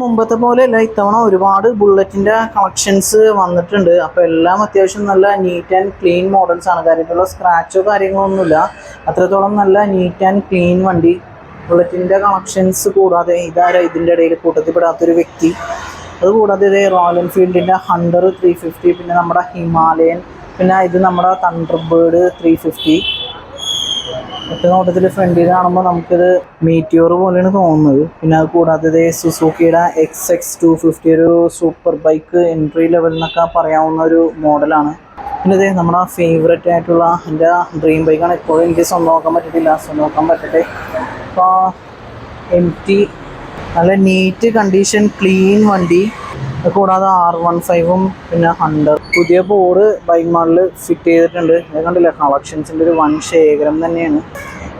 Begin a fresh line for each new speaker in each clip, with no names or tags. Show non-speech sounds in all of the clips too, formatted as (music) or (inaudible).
മുമ്പത്തെ പോലെയല്ല ഇത്തവണ ഒരുപാട് ബുള്ളറ്റിന്റെ കളക്ഷൻസ് വന്നിട്ടുണ്ട്. അപ്പോൾ എല്ലാം അത്യാവശ്യം നല്ല നീറ്റ് ആൻഡ് ക്ലീൻ മോഡൽസ് ആണ്. കാര്യമായിട്ടുള്ള സ്ക്രാച്ചോ കാര്യങ്ങളൊന്നുമില്ല അത്രത്തോളം നല്ല നീറ്റ് ആൻഡ് ക്ലീൻ വണ്ടി. ബുള്ളറ്റിന്റെ കളക്ഷൻസ് കൂടാതെ ഇതാരാ ഇതിന്റെ ഇടയിൽ കൂട്ടത്തിൽ പെടാത്തൊരു വ്യക്തി അതുകൂടാതെ ഇതേ റോയൽ എൻഫീൽഡിന്റെ ഹണ്ടർ ത്രീ ഫിഫ്റ്റി പിന്നെ നമ്മുടെ ഹിമാലയൻ പിന്നെ ഇത് നമ്മുടെ തണ്ടർ ബേർഡ് ത്രീ ഫിഫ്റ്റി ഒറ്റ നോട്ടത്തിൽ ഫ്രണ്ടിൽ കാണുമ്പോൾ നമുക്കിത് മീറ്റിയോർ പോലെയാണ് തോന്നുന്നത്. പിന്നെ അത് കൂടാതെ സുസൂക്കിയുടെ എക്സ് എക്സ് ടു ഫിഫ്റ്റി ഒരു സൂപ്പർ ബൈക്ക് എൻട്രി ലെവൽ എന്നൊക്കെ പറയാവുന്ന ഒരു മോഡലാണ് പിന്നെ ഇത് നമ്മുടെ ഫേവററ്റ് ആയിട്ടുള്ള എന്റെ ഡ്രീം ബൈക്കാണ് ഇപ്പോഴും എനിക്ക് സ്വന്തം നോക്കാൻ പറ്റിയിട്ടില്ല നോക്കാൻ പറ്റട്ടെ. അപ്പോൾ എം ടി നല്ല നീറ്റ് കണ്ടീഷൻ ക്ലീൻ വണ്ടി. കൂടാതെ ആർ വൺ ഫൈവും പിന്നെ ഹൺഡ്രഡ് പുതിയ ബോർഡ് ബൈക്ക് മോഡൽ ഫിറ്റ് ചെയ്തിട്ടുണ്ട്. ഞാൻ കണ്ടില്ല? കളക്ഷൻസിന്റെ ഒരു വൺ ശേഖരം തന്നെയാണ്.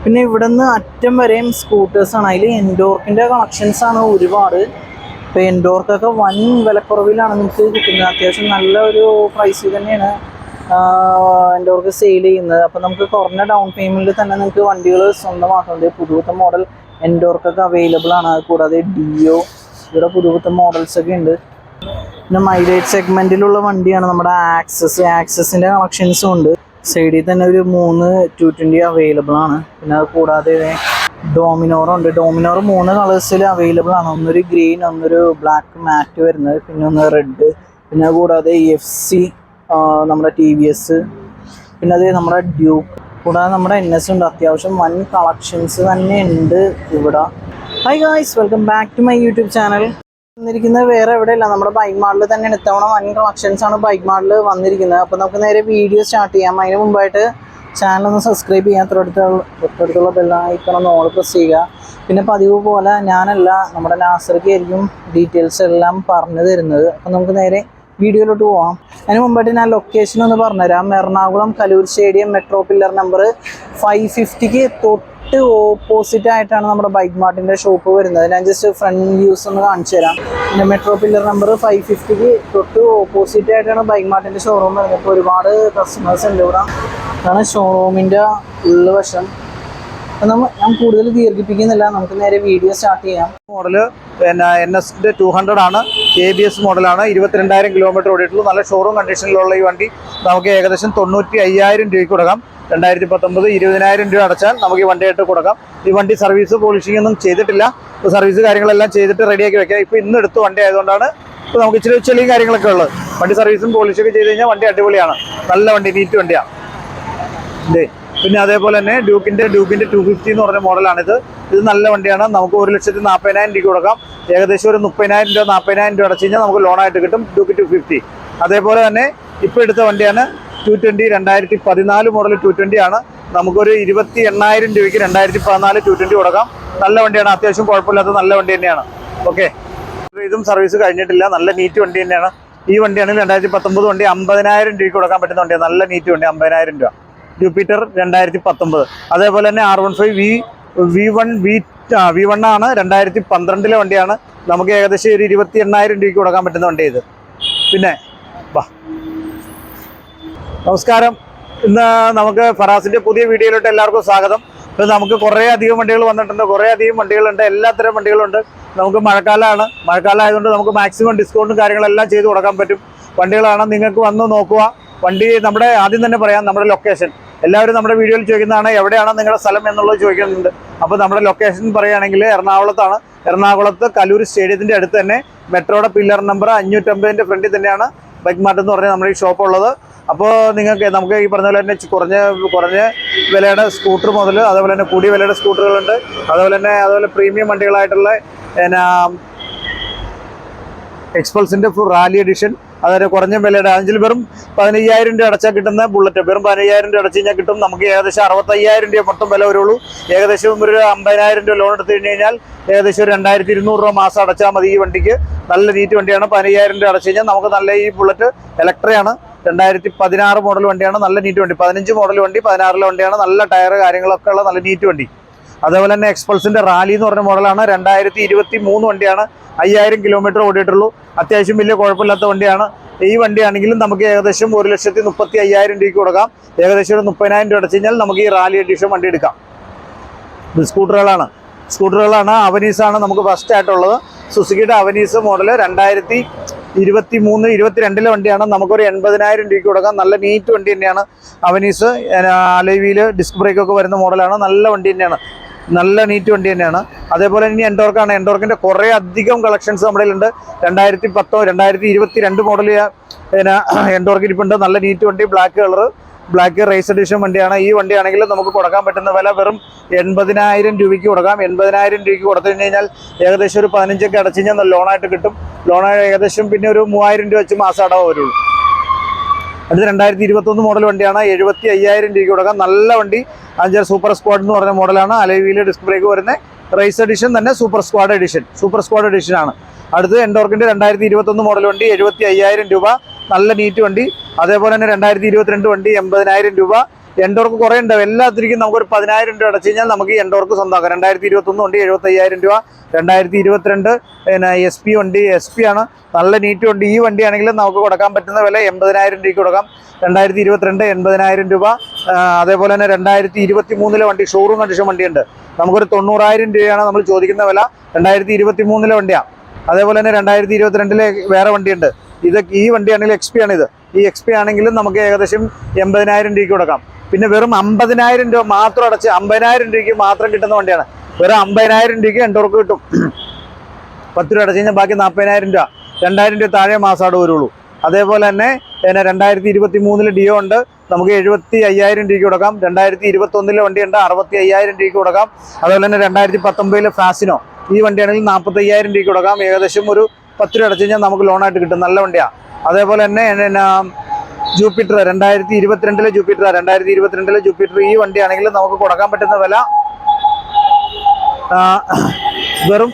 പിന്നെ ഇവിടെ നിന്ന് അറ്റം വരെയും സ്കൂട്ടേഴ്സാണ് അതിൽ എൻഡോർക്കിന്റെ കളക്ഷൻസാണ് ഒരുപാട്. ഇപ്പോൾ എൻഡോർക്കൊക്കെ വൻ വിലക്കുറവിലാണ് നിങ്ങൾക്ക് കിട്ടുന്നത്. അത്യാവശ്യം നല്ല ഒരു പ്രൈസിൽ തന്നെയാണ് എൻഡോർക്ക് സെയിൽ ചെയ്യുന്നത്. അപ്പോൾ നമുക്ക് കുറഞ്ഞ ഡൗൺ പേയ്മെന്റിൽ തന്നെ നിങ്ങൾക്ക് വണ്ടികൾ സ്വന്തമാക്കുന്നുണ്ട് പുതുപുത്ത മോഡൽ എൻഡോർക്കൊക്കെ അവൈലബിൾ ആണ്. കൂടാതെ ഡിയോ ഇവിടെ പുതുപുത്ത മോഡൽസൊക്കെ ഉണ്ട്. പിന്നെ മൈലേജ് സെഗ്മെന്റിലുള്ള വണ്ടിയാണ് നമ്മുടെ ആക്സസ് ആക്സസിന്റെ കളക്ഷൻസും ഉണ്ട്. സൈഡിൽ തന്നെ ഒരു മൂന്ന് ടു ട്വന്റി അവൈലബിൾ ആണ്. പിന്നെ അത് കൂടാതെ ഡോമിനോറും ഉണ്ട്. ഡോമിനോർ മൂന്ന് കളേഴ്സിൽ അവൈലബിൾ ആണ്. ഒന്നൊരു ഗ്രീൻ ഒന്നൊരു ബ്ലാക്ക് മാറ്റ് വരുന്നത്. പിന്നെ ഒന്ന് റെഡ് പിന്നെ കൂടാതെ എഫ് സി നമ്മുടെ ടി വി എസ് പിന്നെ അത് നമ്മുടെ ഡ്യൂക്ക് കൂടാതെ നമ്മുടെ എൻ എസ് ഉണ്ട്. അത്യാവശ്യം വൻ കളക്ഷൻസ് തന്നെ ഉണ്ട് ഇവിടെ. Hi guys welcome back to my YouTube channel വന്നിരിക്കുന്നത് വേറെ എവിടെയല്ല. നമ്മുടെ ബൈക്ക് മാളിൽ തന്നെയാണ്. ഇത്തവണ വൻ കളക്ഷൻസ് ആണ് ബൈക്ക് മാളിൽ വന്നിരിക്കുന്നത്. അപ്പോൾ നമുക്ക് നേരെ വീഡിയോ സ്റ്റാർട്ട് ചെയ്യാം. അതിന് മുമ്പായിട്ട് ചാനൽ ഒന്ന് സബ്സ്ക്രൈബ് ചെയ്യാം തൊട്ടടുത്തുള്ള തൊട്ടടുത്തുള്ള ബെല്ലൈക്കൺ ഒന്ന് പ്രസ് ചെയ്യുക. പിന്നെ പതിവ് പോലെ ഞാനല്ല നമ്മുടെ നാസർക്ക് ആയിരിക്കും ഡീറ്റെയിൽസ് എല്ലാം പറഞ്ഞു തരുന്നത്. അപ്പോൾ നമുക്ക് നേരെ വീഡിയോയിലോട്ട് പോവാം. അതിന് മുമ്പായിട്ട് ഞാൻ ലൊക്കേഷൻ ഒന്ന് പറഞ്ഞുതരാം. Ernakulam Kaloor stadium metro pillar number five ഫിഫ്റ്റിക്ക് തൊട്ട് ഓപ്പോസിറ്റ് ആയിട്ടാണ് നമ്മുടെ ബൈക്ക് മാർട്ടിന്റെ ഷോപ്പ് വരുന്നത്. ഞാൻ ജസ്റ്റ് ഫ്രണ്ട് വ്യൂസ് ഒന്ന് കാണിച്ചു തരാം. പിന്നെ മെട്രോ പില്ലർ നമ്പർ ഫൈവ് ഫിഫ്റ്റിക്ക് തൊട്ട് ഓപ്പോസിറ്റ് ആയിട്ടാണ് ബൈക്ക് മാർട്ടിന്റെ ഷോറൂം വരുന്നത്. ഇപ്പോൾ ഒരുപാട് കസ്റ്റമേഴ്സ് ഉണ്ട് ഇവിടെ. അതാണ് ഷോറൂമിന്റെ ഉള്ള വശം. അപ്പം നമ്മ ഞാൻ കൂടുതൽ ദീർഘിപ്പിക്കുന്നില്ല. നമുക്ക് നേരെ വീഡിയോ സ്റ്റാർട്ട് ചെയ്യാം.
മോഡൽ പിന്നെ എൻ എസിന്റെ ടു ഹൺഡ്രഡ് ആണ്. എ ബി എസ് മോഡലാണ് ഇരുപത്തിരണ്ടായിരം കിലോമീറ്റർ ഓടിയിട്ടുള്ളൂ നല്ല ഷോറൂം കണ്ടീഷനിലുള്ള ഈ വണ്ടി നമുക്ക് ഏകദേശം തൊണ്ണൂറ്റി അയ്യായിരം രൂപയ്ക്ക് കൊടുക്കാം. രണ്ടായിരത്തി പത്തൊമ്പത് ഇരുപതിനായിരം രൂപ അടച്ചാൽ നമുക്ക് ഈ വണ്ടിയായിട്ട് കൊടുക്കാം. ഈ വണ്ടി സർവീസ് പോളിഷിംഗ് ഒന്നും ചെയ്തിട്ടില്ല. സർവീസ് കാര്യങ്ങളെല്ലാം ചെയ്തിട്ട് റെഡിയാക്കി വെക്കാം. ഇപ്പോൾ ഇന്ന് എടുത്ത വണ്ടി ആയതുകൊണ്ടാണ് ഇപ്പോൾ നമുക്ക് ഇച്ചിരി ചെളിയും കാര്യങ്ങളൊക്കെ ഉള്ളത്. വണ്ടി സർവീസും പോളിഷൊക്കെ ചെയ്ത് കഴിഞ്ഞാൽ വണ്ടി അടിപൊളിയാണ്. നല്ല വണ്ടി നീറ്റ് വണ്ടിയാണ് ഇതേ പിന്നെ അതേപോലെ തന്നെ ഡ്യൂക്കിന്റെ ഡ്യൂക്കിന്റെ ടു ഫിഫ്റ്റി എന്ന് പറഞ്ഞ മോഡലാണിത്. ഇത് നല്ല വണ്ടിയാണ്. നമുക്ക് ഒരു ലക്ഷത്തി നാൽപ്പതിനായിരം രൂപ കൊടുക്കാം. ഏകദേശം ഒരു മുപ്പതിനായിരം രൂപ നാൽപ്പതിനായിരം രൂപ അടച്ചു കഴിഞ്ഞാൽ നമുക്ക് ലോണായിട്ട് കിട്ടും ഡ്യൂക്ക് ടു ഫിഫ്റ്റി അതേപോലെ തന്നെ ഇപ്പോൾ എടുത്ത വണ്ടിയാണ് ടു ട്വന്റി രണ്ടായിരത്തി പതിനാല് മോഡൽ ടു ട്വന്റി ആണ്. നമുക്കൊരു ഇരുപത്തി എണ്ണായിരം രൂപയ്ക്ക് രണ്ടായിരത്തി പതിനാല് ടു ട്വന്റി കൊടുക്കാം. നല്ല വണ്ടിയാണ്. അത്യാവശ്യം കുഴപ്പമില്ലാത്ത നല്ല വണ്ടി തന്നെയാണ്. ഓക്കെ ഇതും സർവീസ് കഴിഞ്ഞിട്ടില്ല. നല്ല നീറ്റ് വണ്ടി തന്നെയാണ്. ഈ വണ്ടിയാണെങ്കിൽ രണ്ടായിരത്തി പത്തൊമ്പത് വണ്ടി അമ്പതിനായിരം രൂപയ്ക്ക് കൊടുക്കാൻ പറ്റുന്ന വണ്ടിയാണ്. നല്ല നീറ്റ് വണ്ടി അമ്പതിനായിരം രൂപ. ജൂപ്പിറ്റർ രണ്ടായിരത്തി പത്തൊമ്പത് അതേപോലെ തന്നെ R one five V V one V V one ആണ്. രണ്ടായിരത്തി പന്ത്രണ്ടിലെ വണ്ടിയാണ്. നമുക്ക് ഏകദേശം ഒരു ഇരുപത്തി എണ്ണായിരം രൂപയ്ക്ക് കൊടുക്കാൻ പറ്റുന്ന വണ്ടി ഇത്. പിന്നെ വാ. നമസ്കാരം. ഇന്ന് നമുക്ക് ഫറാസിന്റെ പുതിയ വീഡിയോയിലോട്ട് എല്ലാവർക്കും സ്വാഗതം. ഇപ്പൊ നമുക്ക് കുറേ അധികം വണ്ടികൾ വന്നിട്ടുണ്ട്. കുറേ അധികം വണ്ടികളുണ്ട്. എല്ലാത്തരം വണ്ടികളുണ്ട്. നമുക്ക് മഴക്കാലമാണ്. മഴക്കാലം ആയതുകൊണ്ട് നമുക്ക് മാക്സിമം ഡിസ്കൗണ്ടും കാര്യങ്ങളെല്ലാം ചെയ്ത് കൊടുക്കാൻ പറ്റും. വണ്ടികളാണ്. നിങ്ങൾക്ക് വന്ന് നോക്കുക. വണ്ടി നമ്മുടെ ആദ്യം തന്നെ പറയാം. നമ്മുടെ ലൊക്കേഷൻ എല്ലാവരും നമ്മുടെ വീഡിയോയിൽ ചോദിക്കുന്നതാണ് എവിടെയാണ് നിങ്ങളുടെ സ്ഥലം എന്നുള്ളത് ചോദിക്കുന്നുണ്ട്. അപ്പോൾ നമ്മുടെ ലൊക്കേഷൻ പറയുകയാണെങ്കിൽ എറണാകുളത്താണ്. എറണാകുളത്ത് കലൂർ സ്റ്റേഡിയത്തിന്റെ അടുത്ത് തന്നെ മെട്രോയുടെ പില്ലർ നമ്പർ അഞ്ഞൂറ്റമ്പതിന്റെ ഫ്രണ്ടിൽ തന്നെയാണ്. ബൈക്ക് മാർട്ട് എന്ന് പറഞ്ഞാൽ നമ്മുടെ ഈ ഷോപ്പ് ഉള്ളത്. അപ്പോൾ നിങ്ങൾക്ക് നമുക്ക് ഈ പറഞ്ഞ പോലെ തന്നെ കുറഞ്ഞ കുറഞ്ഞ വിലയുടെ സ്കൂട്ടർ മുതൽ അതേപോലെ തന്നെ കൂടിയ വിലയുടെ സ്കൂട്ടറുകളുണ്ട്. അതേപോലെ തന്നെ അതുപോലെ പ്രീമിയം വണ്ടികളായിട്ടുള്ള എന്നാ എക്സ്പൾസിന്റെ റാലി എഡിഷൻ അതായത് കുറഞ്ഞ വിലയുടെ അഞ്ചിൽ വെറും പതിനയ്യായിരം രൂപ അടച്ചാൽ കിട്ടുന്ന ബുള്ളറ്റ് വെറും പതിനയ്യായിരം രൂപ അടച്ചു കഴിഞ്ഞാൽ കിട്ടും. നമുക്ക് ഏകദേശം അറുപത്തയ്യായിരം രൂപ മൊത്തം വില വരുള്ളൂ ഏകദേശം ഒരു അമ്പതിനായിരം രൂപ ലോൺ എടുത്തു കഴിഞ്ഞ് കഴിഞ്ഞാൽ ഏകദേശം ഒരു രണ്ടായിരത്തി ഇരുന്നൂറ് രൂപ മാസം അടച്ചാൽ മതി ഈ വണ്ടിക്ക്. നല്ല നീറ്റ് വണ്ടിയാണ്. പതിനയ്യായിരം രൂപ അടച്ചു കഴിഞ്ഞാൽ നമുക്ക് നല്ല ഈ ബുള്ളറ്റ് ഇലക്ട്രയാണ് രണ്ടായിരത്തി പതിനാറ് മോഡൽ വണ്ടിയാണ് നല്ല നീറ്റ് വണ്ടി. പതിനഞ്ച് മോഡൽ വണ്ടി പതിനാറിലെ വണ്ടിയാണ് നല്ല ടയർ കാര്യങ്ങളൊക്കെ ഉള്ള നല്ല നീറ്റ് വണ്ടി. അതേപോലെ തന്നെ എക്സ്പൾസിന്റെ റാലി എന്ന് പറഞ്ഞ മോഡലാണ് രണ്ടായിരത്തി ഇരുപത്തി മൂന്ന് വണ്ടിയാണ്. അയ്യായിരം കിലോമീറ്റർ ഓടിയിട്ടുള്ളൂ. അത്യാവശ്യം വലിയ കുഴപ്പമില്ലാത്ത വണ്ടിയാണ്. ഈ വണ്ടിയാണെങ്കിലും നമുക്ക് ഏകദേശം ഒരു ലക്ഷത്തി മുപ്പത്തി അയ്യായിരം രൂപയ്ക്ക് കൊടുക്കാം. ഏകദേശം ഒരു മുപ്പതിനായിരം രൂപ അടച്ചു കഴിഞ്ഞാൽ നമുക്ക് ഈ റാലി എഡിഷൻ വണ്ടി എടുക്കാം. സ്കൂട്ടറുകളാണ്. സ്കൂട്ടറുകളാണ്. അവനീസാണ് നമുക്ക് ഫസ്റ്റ് ആയിട്ടുള്ളത്. സുസുക്കിയുടെ അവനീസ് മോഡൽ രണ്ടായിരത്തി ഇരുപത്തി മൂന്ന് ഇരുപത്തിരണ്ടിലെ വണ്ടിയാണ്. നമുക്കൊരു എൺപതിനായിരം രൂപയ്ക്ക് കൊടുക്കാം. നല്ല നീറ്റ് വണ്ടി തന്നെയാണ്. അവനീസ് അലൈവിയിൽ ഡിസ്ക് ബ്രേക്ക് ഒക്കെ വരുന്ന മോഡലാണ്. നല്ല വണ്ടി തന്നെയാണ്. നല്ല നീറ്റ് വണ്ടി തന്നെയാണ്. അതേപോലെ ഇനി എൻഡോർക്കാണ് എൻഡോർക്കിന്റെ കുറേ അധികം കളക്ഷൻസ് നമ്മുടെ ഉണ്ട് രണ്ടായിരത്തി പത്തോ രണ്ടായിരത്തി ഇരുപത്തി രണ്ട് മോഡൽ പിന്നെ എൻഡോർക്ക് ഇരിപ്പുണ്ട്. നല്ല നീറ്റ് വണ്ടി black colour black race edition വണ്ടിയാണ്. ഈ വണ്ടിയാണെങ്കിൽ നമുക്ക് കൊടുക്കാൻ പറ്റുന്ന വില വെറും എൺപതിനായിരം രൂപയ്ക്ക് കൊടുക്കാം. എൺപതിനായിരം രൂപയ്ക്ക് കൊടുത്തു കഴിഞ്ഞ് കഴിഞ്ഞാൽ ഏകദേശം ഒരു പതിനഞ്ചൊക്കെ അടച്ചു കഴിഞ്ഞാൽ ലോണായിട്ട് കിട്ടും. ലോണായിട്ട് ഏകദേശം പിന്നെ ഒരു മൂവായിരം രൂപ വെച്ച് മാസം അടവ് വരുള്ളൂ. അടുത്ത രണ്ടായിരത്തി ഇരുപത്തൊന്ന് മോഡൽ വണ്ടിയാണ്. എഴുപത്തി അയ്യായിരം രൂപയ്ക്ക് കൊടുക്കാം. നല്ല വണ്ടി. അഞ്ചാറ് സൂപ്പർ സ്ക്വാഡ് എന്ന് പറഞ്ഞ മോഡലാണ് അലൈവിയിൽ ഡിസ്ക് ബ്രേക്ക് വരുന്ന റേസ് എഡിഷൻ തന്നെ super squad edition super squad edition ആണ്. അടുത്ത് എൻഡോർക്കിന്റെ രണ്ടായിരത്തി ഇരുപത്തൊന്ന് മോഡൽ വണ്ടി എഴുപത്തി അയ്യായിരം രൂപ. നല്ല നീറ്റ് വണ്ടി. അതേപോലെ തന്നെ രണ്ടായിരത്തി ഇരുപത്തിരണ്ട് വണ്ടി എൺപതിനായിരം രൂപ. എൻഡോർക്ക് കുറേ ഉണ്ടാവും എല്ലാത്തിരിക്കും നമുക്കൊരു പതിനായിരം രൂപ അടച്ചു കഴിഞ്ഞാൽ നമുക്ക് എൻഡോർക്ക് സ്വന്തമാക്കാം. രണ്ടായിരത്തി ഇരുപത്തൊന്ന് വണ്ടി എഴുപത്തി അയ്യായിരം രൂപ. രണ്ടായിരത്തി ഇരുപത്തിരണ്ട് പിന്നെ എസ് പി വണ്ടി. എസ് പി ആണ്. നല്ല നീറ്റ് വണ്ടി. ഈ വണ്ടി ആണെങ്കിലും നമുക്ക് കൊടുക്കാൻ പറ്റുന്ന വില എൺപതിനായിരം രൂപയ്ക്ക് കൊടുക്കാം. രണ്ടായിരത്തി ഇരുപത്തിരണ്ട് എൺപതിനായിരം രൂപ. അതേപോലെ തന്നെ രണ്ടായിരത്തി ഇരുപത്തി മൂന്നിലെ വണ്ടി ഷോറൂം കണ്ടീഷൻ വണ്ടിയുണ്ട്. നമുക്കൊരു തൊണ്ണൂറായിരം രൂപയാണ് നമ്മൾ ചോദിക്കുന്ന വില. രണ്ടായിരത്തി ഇരുപത്തി മൂന്നിലെ വണ്ടിയാണ് അതേപോലെ തന്നെ രണ്ടായിരത്തി ഇരുപത്തിരണ്ടിലെ വേറെ വണ്ടിയുണ്ട്. ഇത് ഈ വണ്ടിയാണെങ്കിൽ എക്സ് പി ആണ് ഇത്. ഈ എക്സ് പി ആണെങ്കിലും നമുക്ക് ഏകദേശം എൺപതിനായിരം രൂപയ്ക്ക് കൊടുക്കാം. പിന്നെ വെറും അമ്പതിനായിരം രൂപ മാത്രം അടച്ച് അമ്പതിനായിരം രൂപയ്ക്ക് മാത്രം കിട്ടുന്ന വണ്ടിയാണ്. വെറും അമ്പതിനായിരം രൂപയ്ക്ക് എൻഡോർക്ക് കിട്ടും. പത്ത് രൂപ അടച്ച് കഴിഞ്ഞാൽ ബാക്കി നാൽപ്പതിനായിരം രൂപ. രണ്ടായിരം രൂപ താഴെ മാസമാട് വരുള്ളൂ. അതേപോലെ തന്നെ പിന്നെ രണ്ടായിരത്തി ഇരുപത്തി മൂന്നിൽ ഡിയോ ഉണ്ട്. നമുക്ക് എഴുപത്തി അയ്യായിരം രൂപയ്ക്ക് കൊടുക്കാം. രണ്ടായിരത്തി ഇരുപത്തി ഒന്നിലെ വണ്ടിയുണ്ട് അറുപത്തി അയ്യായിരം രൂപയ്ക്ക് കൊടുക്കാം. അതുപോലെ തന്നെ രണ്ടായിരത്തി പത്തൊമ്പതിലെ ഫാസിനോ. ഈ വണ്ടിയാണെങ്കിൽ നാൽപ്പത്തി അയ്യായിരം രൂപയ്ക്ക് കൊടുക്കാം. ഏകദേശം ഒരു പത്ത് രൂപ അടച്ചു കഴിഞ്ഞാൽ നമുക്ക് ലോണായിട്ട് കിട്ടും. നല്ല വണ്ടിയാണ് അതേപോലെ തന്നെ പിന്നെ ജൂപ്പിറ്റർ രണ്ടായിരത്തി ഇരുപത്തിരണ്ടിലെ ജൂപ്പിറ്റർ രണ്ടായിരത്തി ഇരുപത്തിരണ്ടിലെ ജൂപ്പിറ്റർ ഈ വണ്ടിയാണെങ്കിൽ നമുക്ക് കൊടുക്കാൻ പറ്റുന്ന വില വെറും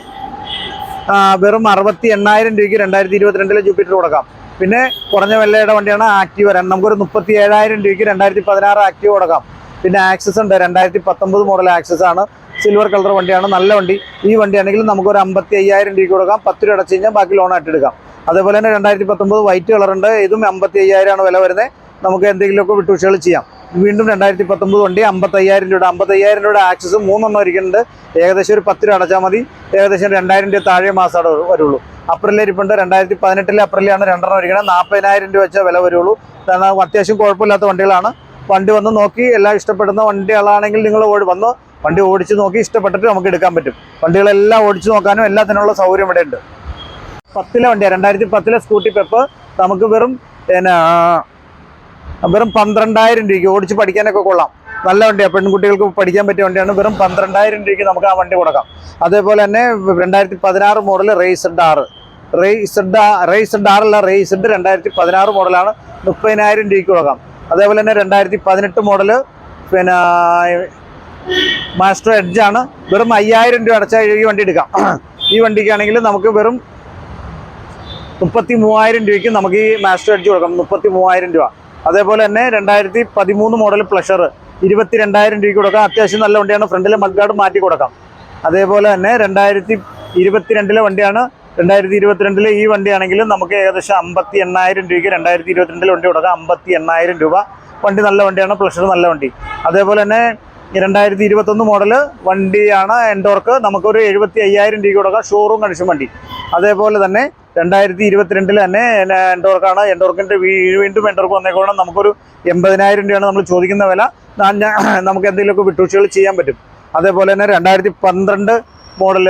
വെറും അറുപത്തി എണ്ണായിരം രൂപയ്ക്ക് രണ്ടായിരത്തി ഇരുപത്തിരണ്ടിലെ ജൂപ്പിറ്റർ കൊടുക്കാം. പിന്നെ കുറഞ്ഞ വിലയുടെ വണ്ടിയാണ് ആക്റ്റീവ്. വരാൻ നമുക്കൊരു മുപ്പത്തി ഏഴായിരം രൂപയ്ക്ക് രണ്ടായിരത്തി പതിനാറ് ആക്റ്റീവ് കൊടുക്കാം. പിന്നെ ആക്സസ് ഉണ്ട്. രണ്ടായിരത്തി പത്തൊമ്പത് മോഡൽ ആക്സസ് ആണ്. സിൽവർ കളർ വണ്ടിയാണ്. നല്ല വണ്ടി. ഈ വണ്ടിയാണെങ്കിൽ നമുക്കൊരു അമ്പത്തി അയ്യായിരം രൂപയ്ക്ക് കൊടുക്കാം. പത്ത് രൂപ അടച്ചു കഴിഞ്ഞാൽ ബാക്കി ലോൺ ആയിട്ട് എടുക്കാം. അതേപോലെ തന്നെ രണ്ടായിരത്തി പത്തൊമ്പത് വൈറ്റ് കളർ ഉണ്ട്. ഇതും അമ്പത്തി അയ്യായിരമാണ് വില വരുന്നത്. നമുക്ക് എന്തെങ്കിലുമൊക്കെ വിട്ടുവീഴ്ചകൾ ചെയ്യാം. വീണ്ടും രണ്ടായിരത്തി പത്തൊമ്പത് വണ്ടി അമ്പത്തയ്യായിരം രൂപ അമ്പത്തയ്യായിരം രൂപയുടെ ആക്സസ് മൂന്നെണ്ണം ഇരിക്കുന്നുണ്ട്. ഏകദേശം ഒരു പത്ത് രൂപ അടച്ചാൽ മതി. ഏകദേശം രണ്ടായിരം രൂപ താഴെ മാസമാണ് വരുള്ളൂ. അപ്രിലിൽ ഇരിപ്പുണ്ട്. രണ്ടായിരത്തി പതിനെട്ടിലെ അപ്രിലാണ് രണ്ടെണ്ണം ഇരിക്കുന്നത്. നാൽപ്പതിനായിരം രൂപ വെച്ചാൽ വില വരുള്ളൂ. കാരണം അത്യാവശ്യം കുഴപ്പമില്ലാത്ത വണ്ടികളാണ്. വണ്ടി വന്ന് നോക്കി എല്ലാം ഇഷ്ടപ്പെടുന്ന വണ്ടികളാണെങ്കിൽ നിങ്ങൾ ഓടി വന്ന് വണ്ടി ഓടിച്ച് നോക്കി ഇഷ്ടപ്പെട്ടിട്ട് നമുക്ക് എടുക്കാൻ പറ്റും. വണ്ടികളെല്ലാം ഓടിച്ച് നോക്കാനും എല്ലാത്തിനുള്ള സൗകര്യം ഇവിടെ ഉണ്ട് പത്തിലെ വണ്ടിയാണ് രണ്ടായിരത്തി പത്തിലെ സ്കൂട്ടി പെപ്പ്. നമുക്ക് വെറും പിന്നെ വെറും പന്ത്രണ്ടായിരം രൂപയ്ക്ക് ഓടിച്ച് പഠിക്കാനൊക്കെ കൊള്ളാം. നല്ല വണ്ടിയാണ് പെൺകുട്ടികൾക്ക് പഠിക്കാൻ പറ്റിയ വണ്ടിയാണ്. വെറും പന്ത്രണ്ടായിരം രൂപയ്ക്ക് നമുക്ക് ആ വണ്ടി കൊടുക്കാം. അതേപോലെ തന്നെ രണ്ടായിരത്തി പതിനാറ് മോഡൽ റേസഡ് ആറ് റേസഡ് റേസഡ് ആറല്ല റേസഡ് രണ്ടായിരത്തി പതിനാറ് മോഡലാണ് മുപ്പതിനായിരം രൂപയ്ക്ക് കൊടുക്കാം. അതേപോലെ തന്നെ രണ്ടായിരത്തി പതിനെട്ട് മോഡൽ പിന്നെ മാസ്റ്റർ എഡ്ജാണ് വെറും അയ്യായിരം രൂപ അടച്ചാൽ ഈ വണ്ടി എടുക്കാം. ഈ വണ്ടിക്കാണെങ്കിൽ നമുക്ക് വെറും മുപ്പത്തി മൂവായിരം രൂപയ്ക്ക് നമുക്ക് ഈ മാസ്റ്റർ എഡ്ജ് കൊടുക്കാം. മുപ്പത്തി മൂവായിരം രൂപ. അതേപോലെ തന്നെ രണ്ടായിരത്തി പതിമൂന്ന് മോഡൽ പ്ലഷർ ഇരുപത്തി രണ്ടായിരം രൂപയ്ക്ക് കൊടുക്കാം. അത്യാവശ്യം നല്ല വണ്ടിയാണ്. ഫ്രണ്ടിലെ മഡ്ഗാർഡ് മാറ്റി കൊടുക്കാം. അതേപോലെ തന്നെ രണ്ടായിരത്തി ഇരുപത്തിരണ്ടിലെ വണ്ടിയാണ്. രണ്ടായിരത്തി ഇരുപത്തിരണ്ടിലെ ഈ വണ്ടിയാണെങ്കിലും നമുക്ക് ഏകദേശം അമ്പത്തി എണ്ണായിരം രൂപയ്ക്ക് രണ്ടായിരത്തി ഇരുപത്തിരണ്ടിലെ വണ്ടി കൊടുക്കാം. അമ്പത്തി എണ്ണായിരം രൂപ. വണ്ടി നല്ല വണ്ടിയാണ്. പ്ലഷർ നല്ല വണ്ടി. അതേപോലെ തന്നെ രണ്ടായിരത്തി ഇരുപത്തൊന്ന് മോഡൽ വണ്ടിയാണ് എൻഡോർക്ക് നമുക്കൊരു എഴുപത്തി അയ്യായിരം രൂപയ്ക്ക് കൊടുക്കാം. ഷോറൂം കണ്ടീഷൻ വണ്ടി. അതേപോലെ തന്നെ രണ്ടായിരത്തി ഇരുപത്തിരണ്ടിൽ തന്നെ എൻഡോർക്കാണ് എൻഡോർക്കിന്റെ വീണ്ടും എൻഡോർക്ക് വന്നേക്കോണം നമുക്കൊരു എൺപതിനായിരം രൂപയാണ് നമ്മൾ ചോദിക്കുന്ന വില. നമുക്ക് എന്തെങ്കിലുമൊക്കെ വിട്ടുവീഴ്ചകൾ ചെയ്യാൻ പറ്റും. അതേപോലെ തന്നെ രണ്ടായിരത്തി പന്ത്രണ്ട് മോഡൽ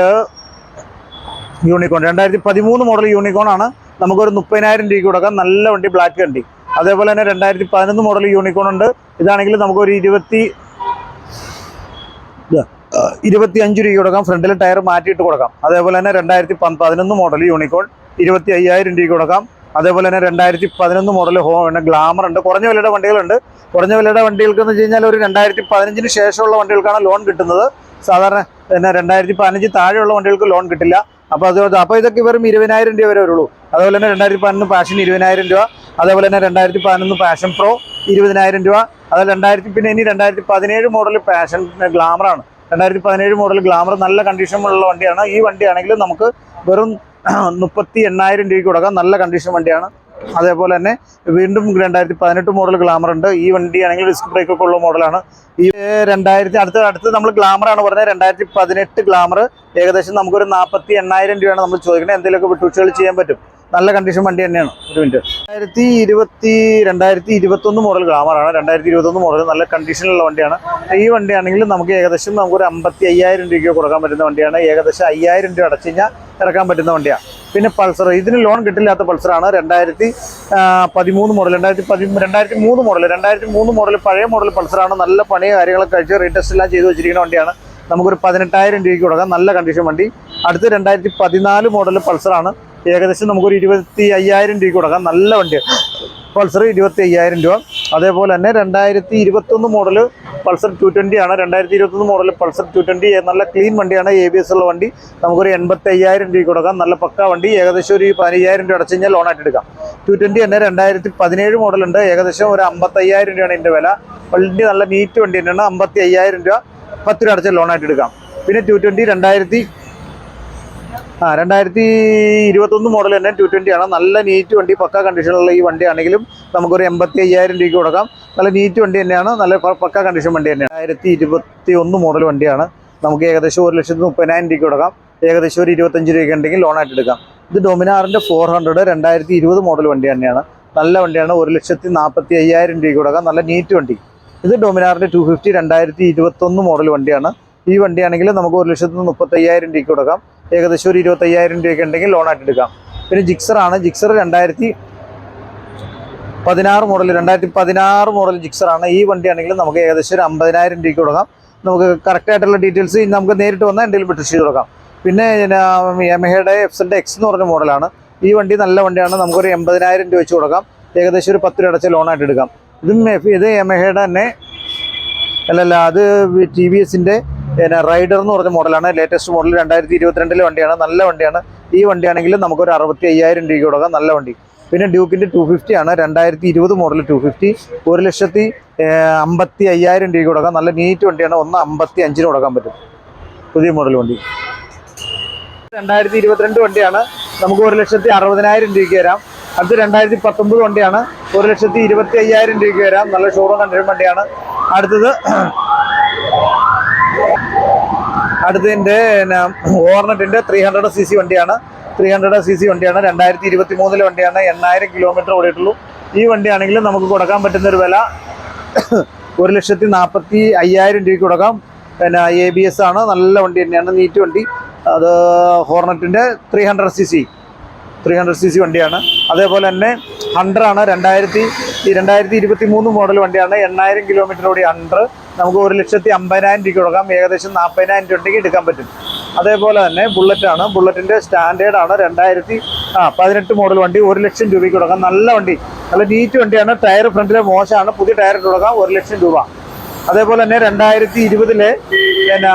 യൂണിക്കോൺ രണ്ടായിരത്തി പതിമൂന്ന് മോഡൽ യൂണിക്കോൺ ആണ്. നമുക്കൊരു മുപ്പതിനായിരം രൂപയ്ക്ക് കൊടുക്കാം. നല്ല വണ്ടി ബ്ലാക്ക് വണ്ടി. അതേപോലെ തന്നെ രണ്ടായിരത്തി പതിനൊന്ന് മോഡൽ യൂണിക്കോൺ ഉണ്ട്. ഇതാണെങ്കിൽ നമുക്കൊരു ഇരുപത്തി ഇരുപത്തി അഞ്ച് രൂപ കൊടുക്കാം. ഫ്രണ്ടിലെ ടയർ മാറ്റിയിട്ട് കൊടുക്കാം. അതേപോലെ തന്നെ രണ്ടായിരത്തി പതിനൊന്ന് മോഡൽ യൂണിക്കോൺ ഇരുപത്തി അയ്യായിരം രൂപയ്ക്ക് കൊടുക്കാം. അതേപോലെ തന്നെ രണ്ടായിരത്തി പതിനൊന്ന് മോഡൽ ഹോ ഉണ്ട് ഗ്ലാമർ ഉണ്ട്. കുറഞ്ഞ വിലയുടെ വണ്ടികളുണ്ട്. കുറഞ്ഞ വിലയുടെ വണ്ടികൾക്ക് എന്ന് വെച്ച് കഴിഞ്ഞാൽ ഒരു രണ്ടായിരത്തി പതിനഞ്ചിന് ശേഷമുള്ള വണ്ടികൾക്കാണ് ലോൺ കിട്ടുന്നത്. സാധാരണ പിന്നെ രണ്ടായിരത്തി പതിനഞ്ച് താഴെയുള്ള വണ്ടികൾക്ക് ലോൺ കിട്ടില്ല. അപ്പോൾ അത് അപ്പോൾ ഇതൊക്കെ വെറും ഇരുപതിനായിരം രൂപ വരെ വരുള്ളൂ അതുപോലെ തന്നെ രണ്ടായിരത്തി പതിനൊന്ന് പാഷൻ ഇരുപതിനായിരം രൂപ. അതേപോലെ തന്നെ രണ്ടായിരത്തി പതിനൊന്ന് പാഷൻ പ്രോ ഇരുപതിനായിരം രൂപ. അത് രണ്ടായിരത്തി പിന്നെ ഇനി രണ്ടായിരത്തി പതിനേഴ് മോഡൽ പാഷൻ ഗ്ലാമറാണ് രണ്ടായിരത്തി പതിനേഴ് മോഡൽ ഗ്ലാമർ നല്ല കണ്ടീഷനുള്ള വണ്ടിയാണ്. ഈ വണ്ടിയാണെങ്കിൽ നമുക്ക് വെറും മുപ്പത്തി എണ്ണായിരം രൂപയ്ക്ക് കൊടുക്കാം നല്ല കണ്ടീഷൻ വണ്ടിയാണ്. അതേപോലെ തന്നെ വീണ്ടും രണ്ടായിരത്തി പതിനെട്ട് മോഡൽ ഗ്ലാമർ ഉണ്ട്. ഈ വണ്ടി ആണെങ്കിൽ ഡിസ്ക് ബ്രേക്ക് ഒക്കെ ഉള്ള മോഡലാണ് ഈ രണ്ടായിരത്തി അടുത്ത അടുത്ത് നമ്മൾ ഗ്ലാമർ ആണ് പറഞ്ഞത്. രണ്ടായിരത്തി പതിനെട്ട് ഗ്ലാമർ ഏകദേശം നമുക്കൊരു നാൽപ്പത്തി എണ്ണായിരം രൂപയാണ് നമ്മൾ ചോദിക്കുന്നത്. എന്തെങ്കിലുമൊക്കെ വിട്ടുവീഴ്ചകൾ ചെയ്യാൻ പറ്റും. നല്ല കണ്ടീഷൻ വണ്ടി തന്നെയാണ് ഒരു മിനിറ്റ് രണ്ടായിരത്തി ഇരുപത്തി രണ്ടായിരത്തി ഇരുപത്തൊന്ന് മോഡൽ ഗ്ലാമറാണ് രണ്ടായിരത്തി ഇരുപത്തൊന്ന് മോഡൽ നല്ല കണ്ടീഷനിലുള്ള വണ്ടിയാണ്. ഈ വണ്ടിയാണെങ്കിൽ നമുക്ക് ഏകദേശം നമുക്കൊരു അമ്പത്തി അയ്യായിരം രൂപയ്ക്ക് കൊടുക്കാൻ പറ്റുന്ന വണ്ടിയാണ്. ഏകദേശം അയ്യായിരം രൂപ അടച്ചു കഴിഞ്ഞാൽ ഇറക്കാൻ പറ്റുന്ന വണ്ടിയാണ് പിന്നെ പൾസർ ഇതിന് ലോൺ കിട്ടില്ലാത്ത പൾസറാണ് രണ്ടായിരത്തി പതിമൂന്ന് മോഡൽ രണ്ടായിരത്തി പതി രണ്ടായിരത്തി മൂന്ന് മോഡൽ രണ്ടായിരത്തി മൂന്ന് മോഡൽ പഴയ മോഡൽ പൾസറാണ്. നല്ല പണി കാര്യങ്ങളൊക്കെ കഴിച്ച് റീടെസ്റ്റ് എല്ലാം ചെയ്ത് വെച്ചിരിക്കുന്ന വണ്ടിയാണ്. നമുക്കൊരു പതിനെട്ടായിരം രൂപയ്ക്ക് കൊടുക്കാം. നല്ല കണ്ടീഷൻ വണ്ടി. അടുത്ത് രണ്ടായിരത്തി പതിനാല് മോഡൽ പൾസറാണ്. ഏകദേശം നമുക്കൊരു ഇരുപത്തി അയ്യായിരം രൂപയ്ക്ക് കൊടുക്കാം. നല്ല വണ്ടിയാണ് പൾസർ ഇരുപത്തി അയ്യായിരം രൂപ. അതേപോലെ തന്നെ രണ്ടായിരത്തി ഇരുപത്തൊന്ന് മോഡൽ പൾസർ ടു ട്വന്റി ആണ്. രണ്ടായിരത്തി ഇരുപത്തൊന്ന് മോഡൽ പൾസർ ടു ട്വന്റി നല്ല ക്ലീൻ വണ്ടിയാണ്. എ ബി എസ് ഉള്ള വണ്ടി. നമുക്കൊരു എൺപത്തി അയ്യായിരം രൂപ കൊടുക്കാം. നല്ല പക്ക വണ്ടി. ഏകദേശം ഒരു പതിനയ്യായിരം രൂപ അടച്ചു കഴിഞ്ഞാൽ ലോണായിട്ട് എടുക്കാം. ടു ട്വന്റി തന്നെ രണ്ടായിരത്തി പതിനേഴ് മോഡലുണ്ട് ഏകദേശം ഒരു അമ്പത്തയ്യായിരം രൂപയാണ് ഇതിന്റെ വില. വണ്ടി നല്ല നീറ്റ് വണ്ടി തന്നെയാണ്. അമ്പത്തി അയ്യായിരം രൂപ പത്ത് രൂപ അടച്ചാൽ ലോണായിട്ട് എടുക്കാം. പിന്നെ ടു ട്വന്റി രണ്ടായിരത്തി ആ രണ്ടായിരത്തി ഇരുപത്തൊന്ന് മോഡൽ തന്നെ ടു ട്വന്റി ആണ്. നല്ല നീറ്റ് വണ്ടി പക്ക കണ്ടീഷനിലുള്ള ഈ വണ്ടിയാണെങ്കിലും നമുക്കൊരു എൺപത്തി അയ്യായിരം രൂപയ്ക്ക് കൊടുക്കാം. നല്ല നീറ്റ് വണ്ടി തന്നെയാണ്. നല്ല പക്ക കണ്ടീഷൻ വണ്ടി തന്നെയാണ്. രണ്ടായിരത്തി ഇരുപത്തി ഒന്ന് മോഡൽ വണ്ടിയാണ്. നമുക്ക് ഏകദേശം ഒരു ലക്ഷത്തി മുപ്പതിനായിരം രൂപയ്ക്ക് കൊടുക്കാം. ഏകദേശം ഒരു ഇരുപത്തഞ്ച് രൂപയ്ക്ക് ഉണ്ടെങ്കിൽ ലോണായിട്ട് എടുക്കാം. ഇത് ഡൊമിനാറിന്റെ ഫോർ ഹൺഡ്രഡ് രണ്ടായിരത്തി ഇരുപത് മോഡൽ വണ്ടി തന്നെയാണ്. നല്ല വണ്ടിയാണ്. ഒരു ലക്ഷത്തി നാൽപ്പത്തി അയ്യായിരം രൂപയ്ക്ക് കൊടുക്കാം. നല്ല നീറ്റ് വണ്ടി. ഇത് ഡൊമിനാറിന്റെ ടു ഫിഫ്റ്റി രണ്ടായിരത്തി ഇരുപത്തൊന്ന് മോഡൽ വണ്ടിയാണ്. ഈ വണ്ടിയാണെങ്കിൽ നമുക്ക് ഒരു ലക്ഷത്തി മുപ്പത്തയ്യായിരം രൂപയ്ക്ക് കൊടുക്കാം. ഏകദേശം ഒരു ഇരുപത്തയ്യായിരം രൂപയ്ക്ക് ഉണ്ടെങ്കിൽ ലോണായിട്ട് എടുക്കാം. പിന്നെ ജിക്സർ ആണ് ജിക്സർ രണ്ടായിരത്തി പതിനാറ് മോഡൽ രണ്ടായിരത്തി പതിനാറ് മോഡൽ ജിക്സർ ആണ്. ഈ വണ്ടിയാണെങ്കിൽ നമുക്ക് ഏകദേശം ഒരു അമ്പതിനായിരം രൂപയ്ക്ക് കൊടുക്കാം. നമുക്ക് കറക്റ്റായിട്ടുള്ള ഡീറ്റെയിൽസ് നമുക്ക് നേരിട്ട് വന്നാൽ എന്തെങ്കിലും ബിറ്റ് ചെയ്ത് കൊടുക്കാം. പിന്നെ യമഹയുടെ എഫ്സന്റെ എക്സ് എന്ന് പറഞ്ഞ മോഡലാണ് ഈ വണ്ടി നല്ല വണ്ടിയാണ്. നമുക്കൊരു എൺപതിനായിരം രൂപ വെച്ച് കൊടുക്കാം. ഏകദേശം ഒരു പത്ത് രൂപ അടച്ച ലോണായിട്ട് എടുക്കാം. ഇതും ഇത് യമഹയുടെ തന്നെ അല്ലല്ല അത് ടി വി എസിന്റെ പിന്നെ റൈഡർ എന്ന് പറഞ്ഞ മോഡലാണ് ലേറ്റസ്റ്റ് മോഡൽ രണ്ടായിരത്തി ഇരുപത്തിരണ്ടിലെ വണ്ടിയാണ്. നല്ല വണ്ടിയാണ്. ഈ വണ്ടിയാണെങ്കിലും നമുക്കൊരു അറുപത്തി അയ്യായിരം രൂപയ്ക്ക് കൊടുക്കാം. നല്ല വണ്ടി. പിന്നെ ഡ്യൂക്കിന്റെ ടു ഫിഫ്റ്റി ആണ്. രണ്ടായിരത്തി ഇരുപത് മോഡൽ ടു ഫിഫ്റ്റി ഒരു ലക്ഷത്തി അമ്പത്തി അയ്യായിരം രൂപയ്ക്ക് കൊടുക്കാം. നല്ല നീറ്റ് വണ്ടിയാണ്. ഒന്ന് അമ്പത്തി അഞ്ചിന് കൊടുക്കാൻ പറ്റും. പുതിയ മോഡൽ വണ്ടി. രണ്ടായിരത്തി ഇരുപത്തിരണ്ട് വണ്ടിയാണ്. നമുക്ക് ഒരു ലക്ഷത്തി അറുപതിനായിരം രൂപയ്ക്ക് വരാം. അടുത്ത് രണ്ടായിരത്തി പത്തൊമ്പത് വണ്ടിയാണ്. ഒരു ലക്ഷത്തി ഇരുപത്തി അയ്യായിരം രൂപയ്ക്ക് വരാം. നല്ല ഷോറൂം കണ്ടിരുന്ന വണ്ടിയാണ്. അടുത്തത് അടുത്തതിന്റെ ഓർണറ്റിന്റെ ത്രീ ഹൺഡ്രഡ് സി സി വണ്ടിയാണ്. ത്രീ ഹൺഡ്രഡ് സി സി വണ്ടിയാണ് രണ്ടായിരത്തി ഇരുപത്തി മൂന്നിലെ വണ്ടിയാണ് എണ്ണായിരം കിലോമീറ്റർ ഓടിയിട്ടുള്ളൂ. ഈ വണ്ടിയാണെങ്കിലും നമുക്ക് കൊടുക്കാൻ പറ്റുന്ന ഒരു വില (coughs) ഒരു ലക്ഷത്തി നാൽപ്പത്തി അയ്യായിരം രൂപയ്ക്ക് കൊടുക്കാം. പിന്നെ എ ബി എസ് ആണ് നല്ല വണ്ടി തന്നെയാണ് നീറ്റ് വണ്ടി. അത് ഹോർണറ്റിന്റെ three hundred C C three hundred C C വണ്ടിയാണ്. അതേപോലെ തന്നെ ഹൺഡ്രഡ് രണ്ടായിരത്തി രണ്ടായിരത്തി ഇരുപത്തി മൂന്ന് മോഡൽ വണ്ടിയാണ് എണ്ണായിരം കിലോമീറ്റർ ഓടി ഹൺഡ്രഡ് നമുക്ക് ഒരു ലക്ഷത്തി അമ്പതിനായിരം രൂപയ്ക്ക് കൊടുക്കാം. ഏകദേശം നാൽപ്പതിനായിരം രൂപ ഉണ്ടെങ്കിൽ എടുക്കാൻ പറ്റും. അതേപോലെ തന്നെ ബുള്ളറ്റാണ് ബുള്ളറ്റിന്റെ സ്റ്റാൻഡേർഡ് ആണ് രണ്ടായിരത്തി ആ പതിനെട്ട് മോഡൽ വണ്ടി. ഒരു ലക്ഷം രൂപയ്ക്ക് കൊടുക്കാം. നല്ല വണ്ടി. നല്ല നീറ്റ് വണ്ടിയാണ്. ടയർ ഫ്രണ്ടിലെ മോശമാണ്. പുതിയ ടയർ ഇട്ട് കൊടുക്കാം. ഒരു ലക്ഷം രൂപ. അതേപോലെ തന്നെ രണ്ടായിരത്തി ഇരുപതിലെ പിന്നെ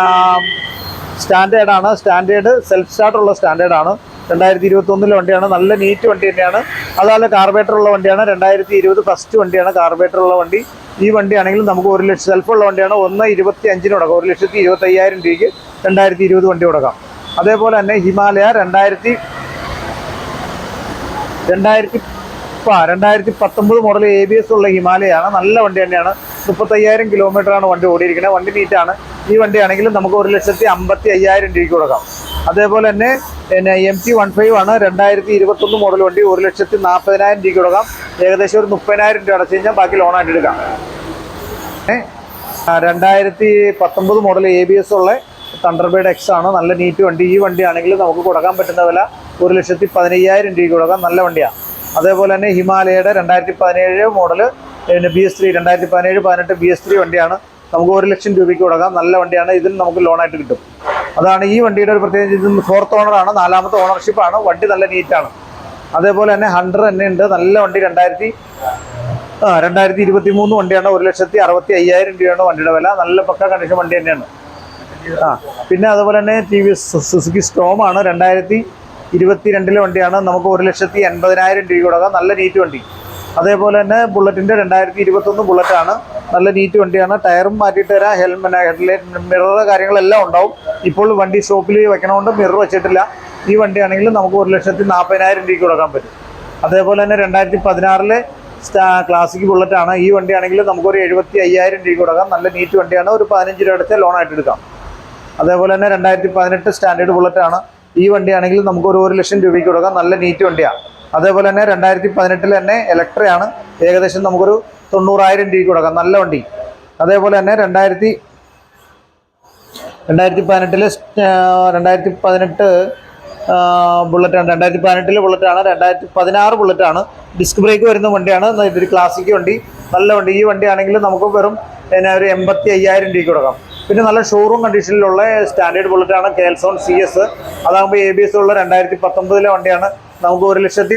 സ്റ്റാൻഡേർഡാണ് സ്റ്റാൻഡേർഡ് സെൽഫ് സ്റ്റാർട്ടുള്ള സ്റ്റാൻഡേർഡാണ് രണ്ടായിരത്തി ഇരുപത്തി ഒന്നിലെ വണ്ടിയാണ്. നല്ല നീറ്റ് വണ്ടി തന്നെയാണ്. അതുപോലെ കാർബേറ്റർ ഉള്ള വണ്ടിയാണ്. രണ്ടായിരത്തി ഇരുപത് ഫസ്റ്റ് വണ്ടിയാണ് കാർബേറ്റർ ഉള്ള വണ്ടി. ഈ വണ്ടിയാണെങ്കിലും നമുക്ക് ഒരു ലക്ഷം സെൽഫുള്ള വണ്ടിയാണ്. ഒന്ന് ഇരുപത്തി അഞ്ചിന് കൊടുക്കാം. ഒരു ലക്ഷത്തി ഇരുപത്തി അയ്യായിരം രൂപയ്ക്ക് രണ്ടായിരത്തി ഇരുപത് വണ്ടി കൊടുക്കാം. അതേപോലെ തന്നെ ഹിമാലയ രണ്ടായിരത്തി രണ്ടായിരത്തി രണ്ടായിരത്തി പത്തൊമ്പത് മോഡൽ എ ബി എസ് ഉള്ള ഹിമാലയാണ്. നല്ല വണ്ടി തന്നെയാണ്. മുപ്പത്തയ്യായിരം ആണ് വണ്ടി ഓടിയിരിക്കുന്നത്. വണ്ടി നീറ്റാണ് ഈ വണ്ടിയാണെങ്കിലും നമുക്ക് ഒരു ലക്ഷത്തി അമ്പത്തി അയ്യായിരം രൂപയ്ക്ക് കൊടുക്കാം. അതേപോലെ തന്നെ പിന്നെ എം ടി വൺ ഫൈവ് ആണ്. രണ്ടായിരത്തി ഇരുപത്തൊന്ന് മോഡൽ വണ്ടി ഒരു ലക്ഷത്തി നാൽപ്പതിനായിരം രൂപയ്ക്ക് കൊടുക്കാം. ഏകദേശം ഒരു മുപ്പതിനായിരം രൂപ അടച്ചു കഴിഞ്ഞാൽ ബാക്കി ലോണായിട്ട് എടുക്കാം. രണ്ടായിരത്തി പത്തൊമ്പത് മോഡൽ എ ബി എസ് ഉള്ള തണ്ടർബേഡ് എക്സ് ആണ്. നല്ല നീറ്റ് വണ്ടി. ഈ വണ്ടി ആണെങ്കിൽ നമുക്ക് കൊടുക്കാൻ പറ്റുന്ന വില ഒരു ലക്ഷത്തി പതിനയ്യായിരം രൂപയ്ക്ക് കൊടുക്കാം. നല്ല വണ്ടിയാണ് അതേപോലെ തന്നെ ഹിമാലയയുടെ രണ്ടായിരത്തി പതിനേഴ് മോഡൽ പിന്നെ ബി എസ് ത്രീ രണ്ടായിരത്തി പതിനേഴ് പതിനെട്ട് ബി എസ് ത്രീ വണ്ടിയാണ്. നമുക്ക് ഒരു ലക്ഷം രൂപയ്ക്ക് കൊടുക്കാം. നല്ല വണ്ടിയാണ്. ഇതിൽ നമുക്ക് ലോണായിട്ട് കിട്ടും. അതാണ് ഈ വണ്ടിയുടെ ഒരു പ്രത്യേകത. ഇത് ഫോർത്ത് ഓണറാണ് നാലാമത്തെ ഓണർഷിപ്പാണ് വണ്ടി നല്ല നീറ്റാണ് അതേപോലെ തന്നെ ഹൺഡ്രഡ് തന്നെ ഉണ്ട്. നല്ല വണ്ടി രണ്ടായിരത്തി രണ്ടായിരത്തി ഇരുപത്തി മൂന്ന് വണ്ടിയാണ് ഒരു ലക്ഷത്തി അറുപത്തി അയ്യായിരം രൂപയാണ് വണ്ടിയുടെ വില. നല്ല പക്ക കണ്ടീഷൻ വണ്ടി തന്നെയാണ്. ആ പിന്നെ അതുപോലെ തന്നെ ടി വി സുസുക്കി സ്റ്റോം ആണ്. രണ്ടായിരത്തി ഇരുപത്തി രണ്ടിലെ വണ്ടിയാണ്. നമുക്ക് ഒരു ലക്ഷത്തി എൺപതിനായിരം രൂപ കൊടുക്കാം നല്ല നീറ്റ് വണ്ടി. അതേപോലെ തന്നെ ബുള്ളറ്റിന്റെ രണ്ടായിരത്തി ഇരുപത്തൊന്ന് ബുള്ളറ്റാണ് നല്ല നീറ്റ് വണ്ടിയാണ്. ടയറും മാറ്റിയിട്ട് തരാം. ഹെൽമെറ്റ് ഹെഡ്ലൈറ്റ് മിറർ കാര്യങ്ങളെല്ലാം ഉണ്ടാവും. ഇപ്പോൾ വണ്ടി ഷോപ്പിൽ വെക്കണമുണ്ട് മിറർ വെച്ചിട്ടില്ല. ഈ വണ്ടിയാണെങ്കിൽ നമുക്ക് ഒരു ലക്ഷത്തി നാൽപ്പതിനായിരം രൂപയ്ക്ക് കൊടുക്കാൻ പറ്റും. അതേപോലെ തന്നെ രണ്ടായിരത്തി പതിനാറിലെ ക്ലാസിക് ബുള്ളറ്റാണ് ഈ വണ്ടിയാണെങ്കിൽ നമുക്കൊരു എഴുപത്തി അയ്യായിരം രൂപ കൊടുക്കാം. നല്ല നീറ്റ് വണ്ടിയാണ്. ഒരു പതിനഞ്ച് രൂപ അടുത്ത് ലോണായിട്ട് എടുക്കാം. അതേപോലെ തന്നെ രണ്ടായിരത്തി പതിനെട്ട് സ്റ്റാൻഡേർഡ് ബുള്ളറ്റാണ് ഈ വണ്ടിയാണെങ്കിൽ നമുക്കൊരു ഒരു ലക്ഷം രൂപയ്ക്ക് കൊടുക്കാം. നല്ല നീറ്റ് വണ്ടിയാണ്. അതേപോലെ തന്നെ രണ്ടായിരത്തി പതിനെട്ടിൽ തന്നെ ഇലക്ട്രയാണ് ഏകദേശം നമുക്കൊരു തൊണ്ണൂറായിരം രൂപയ്ക്ക് കൊടുക്കാം. നല്ല വണ്ടി. അതേപോലെ തന്നെ രണ്ടായിരത്തി രണ്ടായിരത്തി പതിനെട്ടിൽ രണ്ടായിരത്തി പതിനെട്ട് ബുള്ളറ്റാണ് രണ്ടായിരത്തി പതിനെട്ടിലെ ബുള്ളറ്റാണ് രണ്ടായിരത്തി പതിനാറ് ബുള്ളറ്റാണ് ഡിസ്ക് ബ്രേക്ക് വരുന്ന വണ്ടിയാണ്. ഇതൊരു ക്ലാസിക് വണ്ടി. നല്ല വണ്ടി. ഈ വണ്ടിയാണെങ്കിൽ നമുക്ക് വെറും പിന്നെ ഒരു എൺപത്തി അയ്യായിരം രൂപയ്ക്ക് കൊടുക്കാം. പിന്നെ നല്ല ഷോറൂം കണ്ടീഷനിലുള്ള സ്റ്റാൻഡേർഡ് ബുള്ളറ്റാണ് കേൽസോൺ സി എസ് അതാകുമ്പോൾ എ ബി എസ് ഉള്ള രണ്ടായിരത്തി പത്തൊമ്പതിലെ വണ്ടിയാണ്. നമുക്ക് ഒരു ലക്ഷത്തി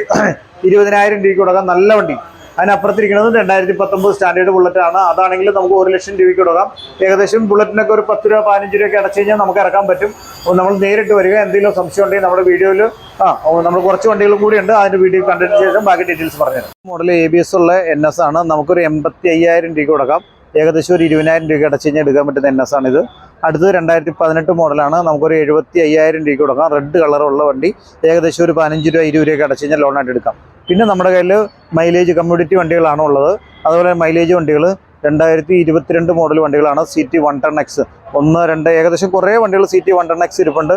ഇരുപതിനായിരം രൂപയ്ക്ക് കൊടുക്കാം നല്ല വണ്ടി. അതിനപ്പുറത്തിരിക്കുന്നത് രണ്ടായിരത്തി പത്തൊമ്പത് സ്റ്റാൻഡേർഡ് ബുള്ളറ്റ് ആണ്. അതാണെങ്കിൽ നമുക്ക് ഒരു ലക്ഷം രൂപയ്ക്ക് കൊടുക്കാം ഏകദേശം ബുള്ളറ്റിനൊക്കെ ഒരു പത്ത് രൂപ പതിനഞ്ച് രൂപയൊക്കെ അടച്ചു കഴിഞ്ഞാൽ നമുക്ക് ഇറക്കാൻ പറ്റും. നമ്മൾ നേരിട്ട് വരിക. എന്തെങ്കിലും സംശയം ഉണ്ടെങ്കിൽ നമ്മുടെ വീഡിയോയിൽ ആ നമ്മൾ കുറച്ച് വണ്ടികളും കൂടി ഉണ്ട്. അതിന്റെ വീഡിയോ കണ്ടതിന് ശേഷം ബാക്കി ഡീറ്റെയിൽസ് പറഞ്ഞുതരാം. മോഡൽ എ ബി എസ് ഉള്ള എൻ എസ് ആണ്. നമുക്കൊരു എൺപത്തി അയ്യായിരം രൂപയ്ക്ക് കൊടുക്കാം ഏകദേശം ഒരു ഇരുപതിനായിരം രൂപയ്ക്ക് അടച്ചു കഴിഞ്ഞാൽ എടുക്കാൻ പറ്റുന്ന എൻ എസ് ആണിത്. അടുത്തത് രണ്ടായിരത്തി പതിനെട്ട് മോഡലാണ്. നമുക്കൊരു എഴുപത്തി അയ്യായിരം രൂപയ്ക്ക് കൊടുക്കാം. റെഡ് കളറുള്ള വണ്ടി. ഏകദേശം ഒരു പതിനഞ്ച് രൂപ ഇരുപത് രൂപയ്ക്ക് അടച്ചു കഴിഞ്ഞാൽ ലോണായിട്ട് എടുക്കാം. പിന്നെ നമ്മുടെ കയ്യിൽ മൈലേജ് കമ്മ്യൂണിറ്റി വണ്ടികളാണ് ഉള്ളത്. അതുപോലെ മൈലേജ് വണ്ടികൾ രണ്ടായിരത്തി ഇരുപത്തിരണ്ട് മോഡൽ വണ്ടികളാണ്. C T one ten X ഒന്ന് രണ്ട് ഏകദേശം കുറേ വണ്ടികൾ C T one ten X ഇരിപ്പുണ്ട്.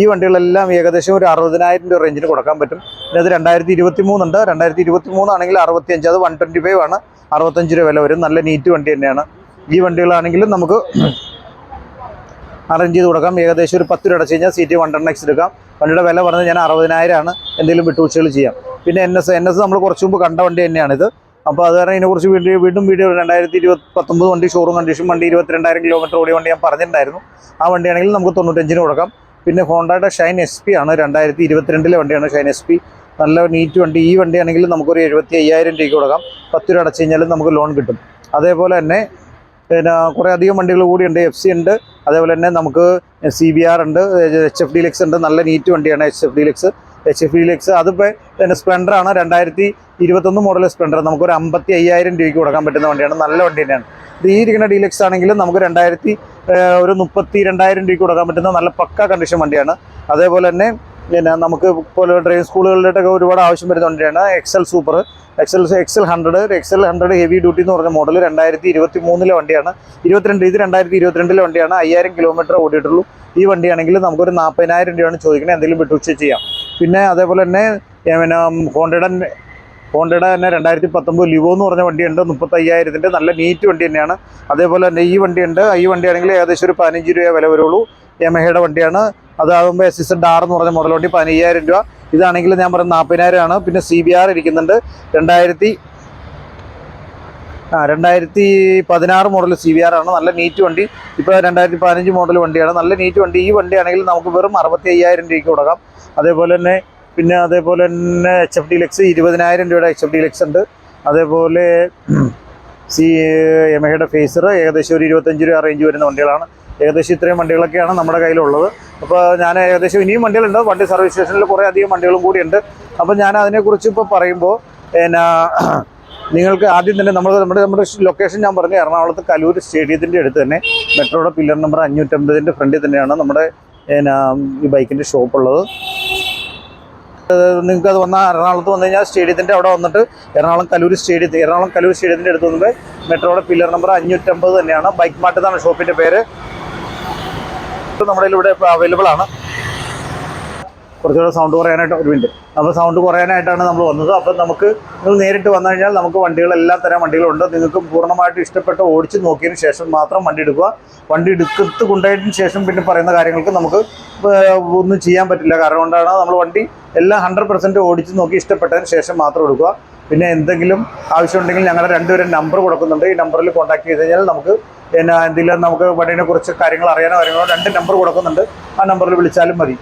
ഈ വണ്ടികളെല്ലാം ഏകദേശം ഒരു അറുപതിനായിരം രൂപ റേഞ്ചിന് കൊടുക്കാൻ പറ്റും. പിന്നെ അത് രണ്ടായിരത്തി ഇരുപത്തി മൂന്നുണ്ട് രണ്ടായിരത്തി ഇരുപത്തി മൂന്നാണെങ്കിൽ അറുപത്തിയഞ്ച് അത് വൺ ട്വന്റി ഫൈവ് ആണ്. അറുപത്തഞ്ച് രൂപ വില വരും. നല്ല നീറ്റ് വണ്ടി തന്നെയാണ്. ഈ വണ്ടികളാണെങ്കിലും നമുക്ക് അറേഞ്ച് ചെയ്ത് കൊടുക്കാം. ഏകദേശം ഒരു പത്ത് രൂപ അടച്ച് കഴിഞ്ഞാൽ C T one ten X എടുക്കാം. വണ്ടിയുടെ വില പറഞ്ഞത് ഞാൻ അറുപതിനായിരം ആണ് എന്തെങ്കിലും വിട്ടുവീഴ്ചകൾ ചെയ്യാം. പിന്നെ എൻ എസ് എൻ എസ് നമ്മൾ കുറച്ച് മുമ്പ് കണ്ട വണ്ടി തന്നെയാണിത്. അപ്പോൾ അത് കാരണം ഇതിനെക്കുറിച്ച് വീണ്ടും വീണ്ടും വീഡിയോ രണ്ടായിരത്തി ഇരുപത് പത്തൊമ്പത് വണ്ടി ഷോറൂം കണ്ടീഷൻ വണ്ടി ഇരുപത്തിരണ്ടായിരം കിലോമീറ്റർ ഓടിയ വണ്ടി ഞാൻ പറഞ്ഞിട്ടുണ്ടായിരുന്നു. ആ വണ്ടിയാണെങ്കിൽ നമുക്ക് തൊണ്ണൂറ്റഞ്ചിന് കൊടുക്കാം. പിന്നെ ഹോണ്ടയുടെ ഷൈൻ എസ് പി ആണ്. രണ്ടായിരത്തി ഇരുപത്തിരണ്ടിലെ വണ്ടിയാണ് ഷൈൻ എസ് പി നല്ല നീറ്റ് വണ്ടി. ഈ വണ്ടിയാണെങ്കിൽ നമുക്കൊരു എഴുപത്തി അയ്യായിരം രൂപയ്ക്ക് കൊടുക്കാം. പത്ത് രൂപ അടച്ചു കഴിഞ്ഞാൽ നമുക്ക് ലോൺ കിട്ടും. അതേപോലെ തന്നെ പിന്നെ കുറേ അധികം വണ്ടികൾ കൂടിയുണ്ട്. എഫ് സി ഉണ്ട്. അതേപോലെ തന്നെ നമുക്ക് സി ബി ആർ ഉണ്ട്. എച്ച് എഫ് ഡി ലെക്സ് ഉണ്ട്. നല്ല നീറ്റ് വണ്ടിയാണ് H F deluxe H F deluxe അതിപ്പോൾ പിന്നെ സ്പ്ലെൻഡർ ആണ്. രണ്ടായിരത്തി ഇരുപത്തൊന്ന് മോഡൽ സ്പ്ലെൻഡർ നമുക്കൊരു അമ്പത്തി അയ്യായിരം രൂപയ്ക്ക് കൊടുക്കാൻ പറ്റുന്ന വണ്ടിയാണ്. നല്ല വണ്ടി തന്നെയാണ്. ഇത് ഈ ഇരിക്കുന്ന ഡീലക്സ് ആണെങ്കിലും നമുക്ക് രണ്ടായിരത്തി ഒരു മുപ്പത്തി രണ്ടായിരം രൂപയ്ക്ക് കൊടുക്കാൻ പറ്റുന്ന നല്ല പക്ക കണ്ടീഷൻ വണ്ടിയാണ്. അതേപോലെ തന്നെ പിന്നെ നമുക്ക് പോലെ ഡ്രൈവിംഗ് സ്കൂളുകളിലൊക്കെ ഒരുപാട് ആവശ്യം വരുന്ന വണ്ടിയാണ് XL super XL XL hundred XL hundred heavy duty എന്ന് പറഞ്ഞ മോഡൽ രണ്ടായിരത്തി ഇരുപത്തി മൂന്നിലെ വണ്ടിയാണ്. ഇരുപത്തിരണ്ട് ഇത് രണ്ടായിരത്തി ഇരുപത്തിരണ്ടിലെ വണ്ടിയാണ്. അയ്യായിരം കിലോമീറ്റർ ഓടിയിട്ടുള്ളൂ. ഈ വണ്ടിയാണെങ്കിൽ നമുക്കൊരു നാൽപ്പതിനായിരം രൂപയാണ് ചോദിക്കുന്നത് എന്തെങ്കിലും വിട്ടുച്ച ചെയ്യാം. പിന്നെ അതേപോലെ തന്നെ പിന്നെ ഹോണ്ടയുടെ ഹോണ്ടയുടെ തന്നെ രണ്ടായിരത്തി പത്തൊമ്പത് ലിവോ എന്ന് പറഞ്ഞ വണ്ടിയുണ്ട്. മുപ്പത്തയ്യായിരത്തിന്റെ നല്ല നീറ്റ് വണ്ടി തന്നെയാണ്. അതേപോലെ തന്നെ ഈ വണ്ടിയുണ്ട്. ഈ വണ്ടിയാണെങ്കിൽ ഏകദേശം ഒരു പതിനഞ്ച് രൂപ വില വരുള്ളൂ. യമഹയുടെ വണ്ടിയാണ്. അതാകുമ്പോൾ എസ് എഡ് ആർ എന്ന് പറഞ്ഞ മോഡലോട്ടി വണ്ടി പതിനയ്യായിരം രൂപ. ഇതാണെങ്കിൽ ഞാൻ പറയുന്നത് നാൽപ്പതിനായിരം ആണ്. പിന്നെ സി ബി ആർ ഇരിക്കുന്നുണ്ട്. രണ്ടായിരത്തി ആ രണ്ടായിരത്തി പതിനാറ് മോഡൽ സി വി ആർ ആണ്. നല്ല നീറ്റ് വണ്ടി. ഇപ്പോൾ രണ്ടായിരത്തി പതിനഞ്ച് മോഡൽ വണ്ടിയാണ്. നല്ല നീറ്റ് വണ്ടി. ഈ വണ്ടിയാണെങ്കിൽ നമുക്ക് വെറും അറുപത്തി അയ്യായിരം രൂപയ്ക്ക് കൊടുക്കാം. അതേപോലെ തന്നെ പിന്നെ അതേപോലെ തന്നെ എച്ച് എഫ് ഡി ലക്സ് ഇരുപതിനായിരം രൂപയുടെ എച്ച് എഫ് ഡി ലക്സ് ഉണ്ട്. അതേപോലെ സി എമഹയുടെ ഫേസർ ഏകദേശം ഒരു ഇരുപത്തഞ്ച് രൂപ റേഞ്ച് വരുന്ന വണ്ടികളാണ്. ഏകദേശം ഇത്രയും വണ്ടികളൊക്കെയാണ് നമ്മുടെ കയ്യിലുള്ളത്. അപ്പോൾ ഞാൻ ഏകദേശം ഇനിയും വണ്ടികളുണ്ട്. വണ്ടി സർവീസ് സ്റ്റേഷനിൽ കുറേ അധികം വണ്ടികളും കൂടിയുണ്ട്. അപ്പോൾ ഞാൻ അതിനെക്കുറിച്ച് ഇപ്പോൾ പറയുമ്പോൾ പിന്നെ നിങ്ങൾക്ക് ആദ്യം തന്നെ നമ്മൾ നമ്മുടെ നമ്മുടെ ലൊക്കേഷൻ ഞാൻ പറഞ്ഞു എറണാകുളത്ത് കലൂർ സ്റ്റേഡിയത്തിന്റെ അടുത്ത് തന്നെ മെട്രോയുടെ പില്ലർ നമ്പർ അഞ്ഞൂറ്റമ്പതിന്റെ ഫ്രണ്ടിൽ തന്നെയാണ് നമ്മുടെ ഈ ബൈക്കിന്റെ ഷോപ്പ് ഉള്ളത്. നിങ്ങൾക്ക് അത് വന്നാൽ എറണാകുളത്ത് വന്നു കഴിഞ്ഞാൽ സ്റ്റേഡിയത്തിന്റെ അവിടെ വന്നിട്ട് എറണാകുളം കലൂർ സ്റ്റേഡിയത്തിൽ എറണാകുളം കലൂർ സ്റ്റേഡിയത്തിന്റെ അടുത്ത് വന്നുമ്പോൾ മെട്രോയുടെ പില്ലർ നമ്പർ അഞ്ഞൂറ്റമ്പത് തന്നെയാണ്. ബൈക്ക് മാർട്ട് ഷോപ്പിന്റെ പേര്. നമ്മുടെ ഇവിടെ അവൈലബിൾ ആണ്. കുറച്ചുകൂടെ സൗണ്ട് കുറയാനായിട്ട് ഒരു മിനിറ്റ് അപ്പോൾ സൗണ്ട് കുറയാനായിട്ടാണ് നമ്മൾ വന്നത്. അപ്പം നമുക്ക് നിങ്ങൾ നേരിട്ട് വന്നു കഴിഞ്ഞാൽ നമുക്ക് വണ്ടികൾ എല്ലാ തരം വണ്ടികളുണ്ട്. നിങ്ങൾക്ക് പൂർണമായിട്ട് ഇഷ്ടപ്പെട്ട് ഓടിച്ച് നോക്കിയതിന് ശേഷം മാത്രം വണ്ടി എടുക്കുക. വണ്ടി എടുക്കത്ത് കൊണ്ടുപോയതിന് ശേഷം പിന്നെ പറയുന്ന കാര്യങ്ങൾക്ക് നമുക്ക് ഒന്നും ചെയ്യാൻ പറ്റില്ല. കാരണം കൊണ്ടാണ് നമ്മൾ വണ്ടി എല്ലാം ഹൺഡ്രഡ് പെർസെന്റ് ഓടിച്ച് നോക്കി ഇഷ്ടപ്പെട്ടതിന് ശേഷം മാത്രം എടുക്കുക. പിന്നെ എന്തെങ്കിലും ആവശ്യമുണ്ടെങ്കിൽ ഞങ്ങളുടെ രണ്ടുപേരും നമ്പർ കൊടുക്കുന്നുണ്ട്. ഈ നമ്പറിൽ കോൺടാക്ട് ചെയ്ത് കഴിഞ്ഞാൽ നമുക്ക് പിന്നെ എന്തെങ്കിലും നമുക്ക് വണ്ടിനെ കുറിച്ച് കാര്യങ്ങൾ അറിയാനോ കാര്യങ്ങളോ രണ്ട് നമ്പർ കൊടുക്കുന്നുണ്ട്. ആ നമ്പറിൽ വിളിച്ചാലും മതി.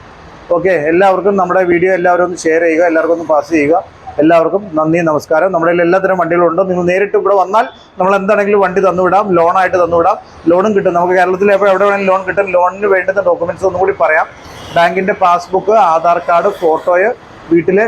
ഓക്കെ എല്ലാവർക്കും നമ്മുടെ വീഡിയോ എല്ലാവരും ഒന്ന് ഷെയർ ചെയ്യുക എല്ലാവർക്കും ഒന്ന് പാസ് ചെയ്യുക. എല്ലാവർക്കും നന്ദി നമസ്കാരം. നമ്മുടെ എല്ലാത്തരം വണ്ടികളുണ്ട് നിങ്ങൾ നേരിട്ട് ഇവിടെ വന്നാൽ നമ്മൾ എന്താണെങ്കിലും വണ്ടി തന്നുവിടാം. ലോണായിട്ട് തന്നുവിടാം. ലോണും കിട്ടും. നമുക്ക് കേരളത്തിൽ എപ്പോൾ എവിടെ വേണമെങ്കിലും ലോൺ കിട്ടും. ലോണിന് വേണ്ടുന്ന ഡോക്യുമെന്റ്സ് ഒന്നും കൂടി പറയാം. ബാങ്കിന്റെ പാസ്ബുക്ക് ആധാർ കാർഡ് ഫോട്ടോയ് വീട്ടിലെ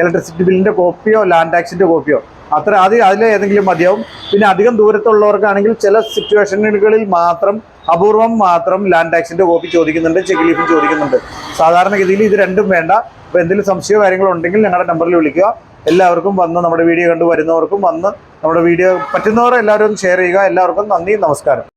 ഇലക്ട്രിസിറ്റി ബില്ലിന്റെ കോപ്പിയോ ലാൻഡ് ടാക്സിന്റെ കോപ്പിയോ അത്ര അത് അതിൽ ഏതെങ്കിലും മതിയാവും. പിന്നെ അധികം ദൂരത്തുള്ളവർക്കാണെങ്കിൽ ചില സിറ്റുവേഷനുകളിൽ മാത്രം അപൂർവം മാത്രം ലാൻഡ് ടാക്സിന്റെ കോപ്പി ചോദിക്കുന്നുണ്ട് ചെക്ക് ലീഫും ചോദിക്കുന്നുണ്ട്. സാധാരണഗതിയിൽ ഇത് രണ്ടും വേണ്ട. അപ്പോൾ എന്തെങ്കിലും സംശയമോ കാര്യങ്ങളോ ഉണ്ടെങ്കിൽ ഞങ്ങളുടെ നമ്പറിൽ വിളിക്കുക. എല്ലാവർക്കും വന്ന് നമ്മുടെ വീഡിയോ കണ്ടു വരുന്നവർക്കും വന്ന് നമ്മുടെ വീഡിയോ പറ്റുന്നവർ എല്ലാവരും ഷെയർ ചെയ്യുക. എല്ലാവർക്കും നന്ദി നമസ്കാരം.